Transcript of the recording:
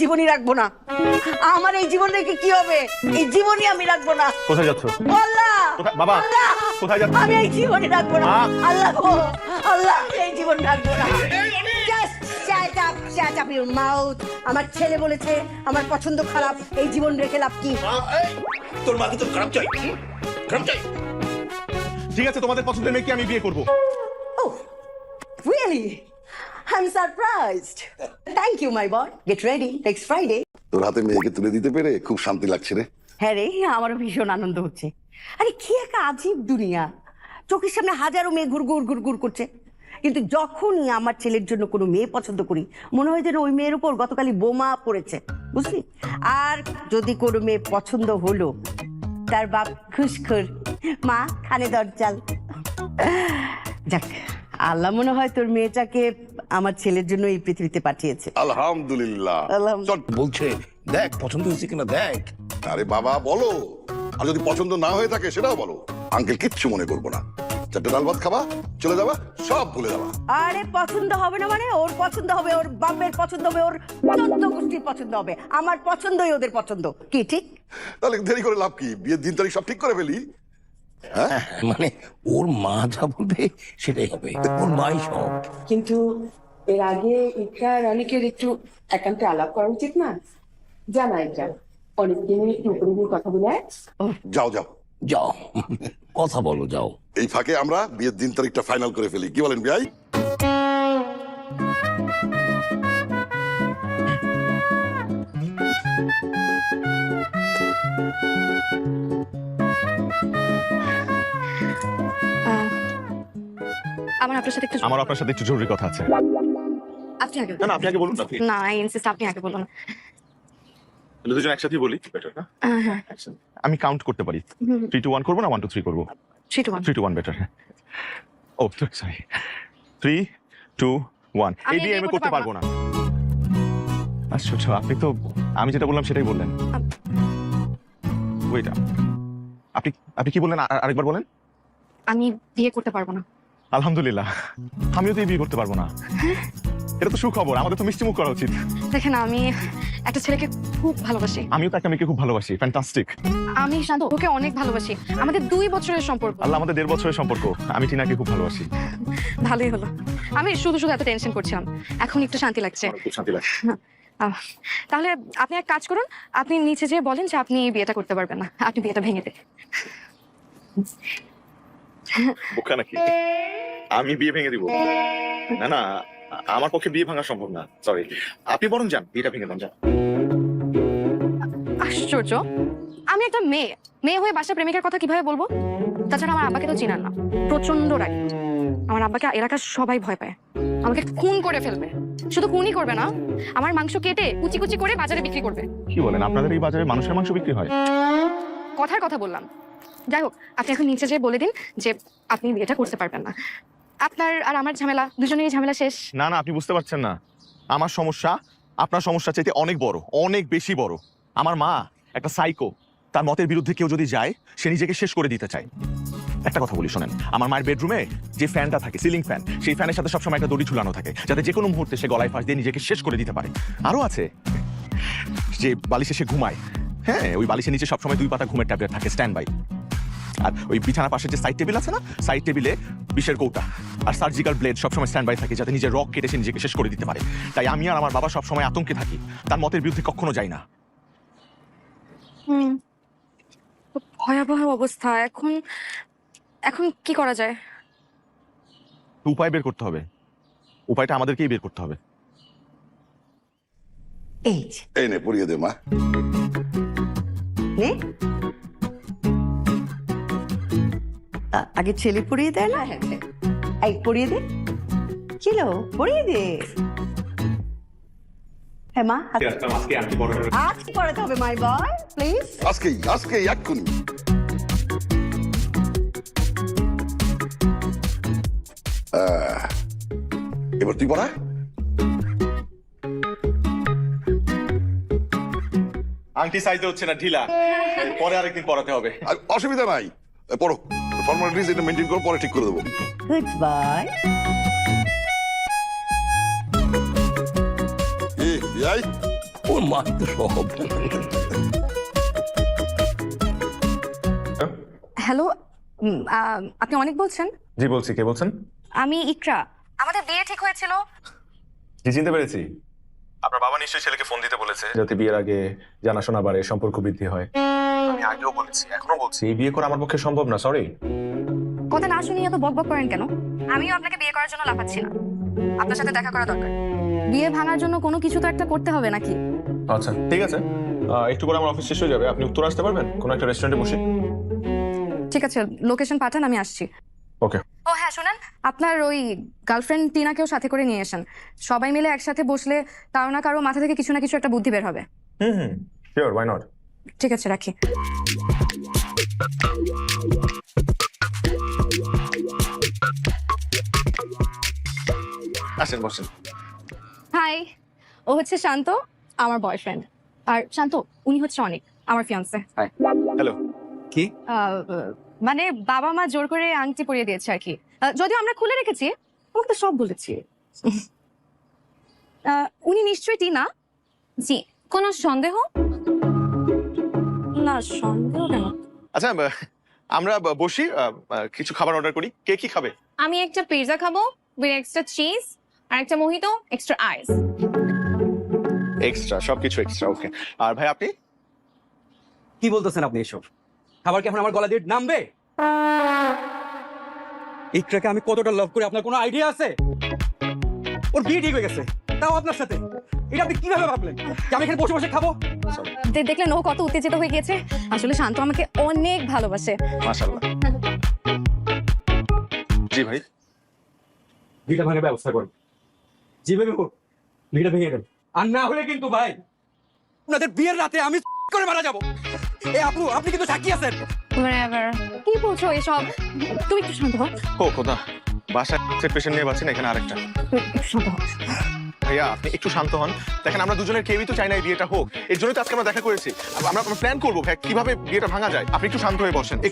জীবনই রাখব না। আমার এই জীবন রেখে কি হবে? এই জীবনই আমি রাখব না। কোথায় যাচ্ছ? আল্লাহ! বাবা, কোথায় যাচ্ছ? আমি এই জীবনই রাখব না। আল্লাহ গো! আল্লাহ এই জীবন রাখব না. আমার ছেলে বলেছে আমার পছন্দ খারাপ এই জীবন রেখে লাভ কি? তোর মাকে তোর খারাপ চাই খারাপ চাই? ঠিক আছে তোমাদের পছন্দের মেয়েকে আমি বিয়ে করব। Oh, really? I'm surprised. Thank you, my boy. Get ready. Next Friday. তোর হাতে মেয়েকে তুলে দিতে পেরে খুব শান্তি লাগছে রে। হ্যাঁ রে আমারও ভীষণ আনন্দ হচ্ছে। আরে কি একটা আজীব দুনিয়া। চোখের সামনে হাজারো মেয়ে ঘুর ঘুর ঘুর ঘুর করছে। কিন্তু যখনই আমার ছেলের জন্য কোনো মেয়ে পছন্দ করি মনে হয় যেন ওই মেয়ের উপর গতকালই বোমা পড়েছে। বুঝলি? আর যদি কোনো মেয়ে পছন্দ হলো তার বাপ খুশখুর। মা খানে দরজাল। যাক আল্লাহ মনে হয় তোর মেয়েটাকে আমার ছেলের জন্য এই পৃথিবীতে পাঠিয়েছে। আলহামদুলিল্লাহ। আলহামদুলিল্লাহ। বলছে দেখ পছন্দ হয়েছে কিনা দেখ। আরে বাবা বলো। আর যদি পছন্দ না হয়ে থাকে সেটাও বলো। আঙ্কেল কিচ্ছু মনে করব না। চারটে ডাল ভাত খাবা চলে যাবা সব ভুলে যাবা। আরে পছন্দ হবে না মানে? ওর পছন্দ হবে ওর বাপের পছন্দ হবে ওর চোদ্দ গোষ্ঠীর পছন্দ হবে। আমার পছন্দই ওদের পছন্দ। কি ঠিক? তাহলে দেরি করে লাভ কি? বিয়ের দিন তারিখ সব ঠিক করে ফেলি? হ্যাঁ? মানে ওর মা যা বলবে সেটাই হবে। ওর মাই সব। কিন্তু এর আগে ইকরার অনেকের একটু একান্তে আলাপ করা উচিত না? জানা এটা। অনেকদিন একটু উপরে কথা বলে যাও যাও। যাও। কথা বলো যাও। এই ফাঁকে আমরা বিয়ের দিন তারিখটা ফাইনাল করে ফেলি। কি বলেন বিয়াই? আমার আপনার সাথে একটু আমার আপনার সাথে একটু জরুরি কথা আছে। আপনি আগে না না আপনি আগে বলুন আপনি না ইনসিস্ট আপনি আগে বলুন। তাহলে দুজন একসাথেই বলি বেটার না? হ্যাঁ আমি কাউন্ট করতে পারি। থ্রি টু ওয়ান করব না? ওয়ান টু থ্রি করব? Three two one three two one better oh sorry three two one এই আমি করতে পারব না। আশ্চর্য আপনি তো আমি যেটা বললাম সেটাই বললেন। ওইটা আপনি আপনি কি বললেন? আরেকবার বলেন। আমি বিয়ে করতে পারব না। আলহামদুলিল্লাহ। আমিও তো এই বিয়ে করতে পারব না। এটা তো সুখবর আমাদের তো মিষ্টি মুখ করা উচিত। দেখেন আমি একটা ছেলেকে খুব ভালোবাসি। আমিও তো একটা মেয়েকে খুব ভালোবাসি ফ্যান্টাস্টিক আমি শান্ত ওকে অনেক ভালোবাসি। আমাদের দুই বছরের সম্পর্ক। আল্লাহ আমাদের দেড় বছরের সম্পর্ক। আমি টিনাকে খুব ভালোবাসি। ভালোই হলো। আমি শুধু শুধু এত টেনশন করছিলাম। এখন একটু শান্তি লাগছে। খুব শান্তি লাগে আহ, তাহলে আপনি এক কাজ করুন আপনি নিচে যেয়ে বলেন যে আপনি বিয়েটা করতে পারবেন না। আপনি বিয়েটা ভেঙে দেন। বোকা নাকি আমি বিয়ে ভেঙে দিব। না না আমার পক্ষে বিয়ে ভাঙা সম্ভব না। সরি আপনি বরং যান বিয়েটা ভেঙে দেন যান। আশ্চর্য। আমি একটা মেয়ে। মেয়ে হয়ে বাসা প্রেমিকের কথা কীভাবে বলব? তাছাড়া আমার আব্বাকে তো চিনান না। প্রচণ্ড রাগ। আমার আব্বাকে এলাকার সবাই ভয় পায়। আমাকে খুন করে ফেলবে। শুধু খুনই করবে না আমার মাংস কেটে কুচি কুচি করে বাজারে বিক্রি করবে। কি বলেন? আপনাদের এই বাজারে মানুষের মাংস বিক্রি হয়? কথার কথা বললাম। যাই হোক আপনি এখন নিচে যেয়ে বলে দিন যে আপনি এটা করতে পারবেন না। আপনার আর আমার ঝামেলা, দুজনেরই ঝামেলা শেষ। না না, আপনি বুঝতে পারছেন না। আমার সমস্যা, আপনার সমস্যা চাইতে অনেক বড়, অনেক বেশি বড়। আমার মা একটা সাইকো তার মতের বিরুদ্ধে কেউ যদি যায়, সে নিজেকে শেষ করে দিতে চায়। একটা কথা বলি, শোনেন, আমার মায়ের বেডরুমে যে ফ্যানটা থাকে সিলিং ফ্যান সেই ফ্যানের সাথে সবসময় একটা দড়ি ঝুলানো থাকে, যাতে যে কোনো মুহূর্তে সে গলায় ফাঁস দিয়ে নিজেকে শেষ করে দিতে পারে। আরও আছে যে বালিশে সে ঘুমায় হ্যাঁ ওই বালিশের নিচে সবসময় দুই পাতা ঘুমের ট্যাবলেট থাকে স্ট্যান্ড বাই আর ওই বিছানার পাশে যে সাইড টেবিল আছে না সাইড টেবিলে বিষের কৌটা আর সার্জিক্যাল ব্লেড সবসময় স্ট্যান্ড বাই থাকে যাতে নিজের রক কেটে সে নিজেকে শেষ করে দিতে পারে। তাই আমি আর আমার বাবা সবসময় আতঙ্কে থাকি তার মতের বিরুদ্ধে কখনো যাই না। হুম ভয়াবহ অবস্থা। এখন এখন কি করা যায়? উপায় বের করতে হবে। উপায়টা আমাদেরকেই বের করতে হবে। এই এই নে পড়িয়ে দে মা। নে। আ- আগে ছেলে পড়িয়ে দেয় না? এই পড়িয়ে দে। ছিল পড়িয়ে দে। হ্যাঁ মা হাত- আজ পড়াতে হবে মাই বয় প্লিজ আজকেই আজকেই এক্ষুনি। আহ, এবার তুই পড়া। আংটি সাইজে হচ্ছে না ঢিলা। পরে আরেকদিন পড়াতে হবে। আর অসুবিধা নাই। পড়ো। ফর্মালিটিস এটা মেনটেন করো পরে ঠিক করে দেবো। গুড বাই এ বিয়াই ও ওর মা তো সব হ্যালো আপনি অনেক বলছেন। জি বলছি। কে বলছেন? আমি ইকরা। আমাদের বিয়ে ঠিক হয়েছিল? জি চিনতে পেরেছি? আপনার বাবা নিশ্চয়ই ছেলেকে ফোন দিতে বলেছে। যাতে বিয়ের আগে জানাশোনা বাড়ে সম্পর্ক বৃদ্ধি হয়। আমি আগেও বলেছি এখনও বলছি। এই বিয়ে করা আমার পক্ষে সম্ভব না সরি কথা না শুনিয়ে এত বকবক করেন কেন? আমিও আপনাকে বিয়ে করার জন্য লাফাচ্ছি না। আপনার সাথে দেখা করা দরকার। বিয়ে ভাঙার জন্য কোনো কিছু তো একটা করতে হবে নাকি? আচ্ছা ঠিক আছে। আহ, একটু করে আমার অফিস শেষ হয়ে যাবে। আপনি উত্তর আসতে পারবেন? কোনো একটা রেস্টুরেন্টে বসে। ঠিক আছে লোকেশন পাঠান আমি আসছি। ওকে হ্যাঁ শুনেন। আপনার ওই গার্লফ্রেন্ড টিনাকেও সাথে করে নিয়ে আসেন। সবাই মিলে একসাথে বসলে কারও না কারও মাথা থেকে কিছু না কিছু একটা বুদ্ধি বের হবে। হুম হুম শিওর ওয়াই নট ঠিক আছে রাখি। আসেন বসেন। হাই ও হচ্ছে শান্ত আমার বয়ফ্রেন্ড আর শান্ত উনি হচ্ছে অনেক আমার ফিয়ান্সে হ্যালো কি? মানে বাবা মা জোর করে আংটি পরিয়ে দিয়েছে আর কি। যদিও আমরা খুলে রেখেছি ওকে সব বলেছি। আহ, উনি নিশ্চয়ই টিনা? জি কোনো সন্দেহ? না সন্দেহ কেন? আচ্ছা আমরা বসি কিছু খাবার অর্ডার করি। কে কি খাবে? আমি একটা পিৎজা খাব উইথ এক্সট্রা চিজ আর একটা মোহিতো এক্সট্রা আইস এক্সট্রা সবকিছু এক্সট্রা ওকে আর ভাই আপনি? কি বলতেছেন আপনি এসব? খাবার কি এখন আমার গলা দিয়ে নামবে? ইকরাকে আমি কতটা লাভ করি আপনার কোনো আইডিয়া আছে? ওর বিয়ে ঠিক হয়ে গেছে তাও আপনার সাথে। এটা আপনি কীভাবে ভাবলেন? যে আমি এখানে বসে বসে খাব? দে- দেখলেন ও কত উত্তেজিত হয়ে গিয়েছে। আসলে শান্ত আমাকে অনেক ভালোবাসে। মাশাআল্লাহ। জি ভাই। বিটা ভাঙার ব্যবস্থা করুন। যেভাবে হোক বিটা ভেঙে দেন। আর না হলে কিন্তু ভাই আপনাদের বিয়ের রাতে আমি করে মারা যাব। এ আপু আপনি কিন্তু সাক্ষী আছেন। Whatever কি বলছো এসব? তুমি একটু শান্ত হও। ও খোদা। বাসায় পেশেন্ট নিয়ে না এখানে আরেকটা। তুমি একটু শান্ত হও। ভাইয়া আপনি একটু শান্ত হন। দেখেন আমরা দুজনের কেউই তো চাই না এই বিয়েটা হোক। এর জন্যই তো আজকে আমরা দেখা করেছি। আমরা প্ল্যান করব ভাই কীভাবে বিয়েটা ভাঙা যায়। আপনি একটু শান্ত হয়ে বসেন। একটু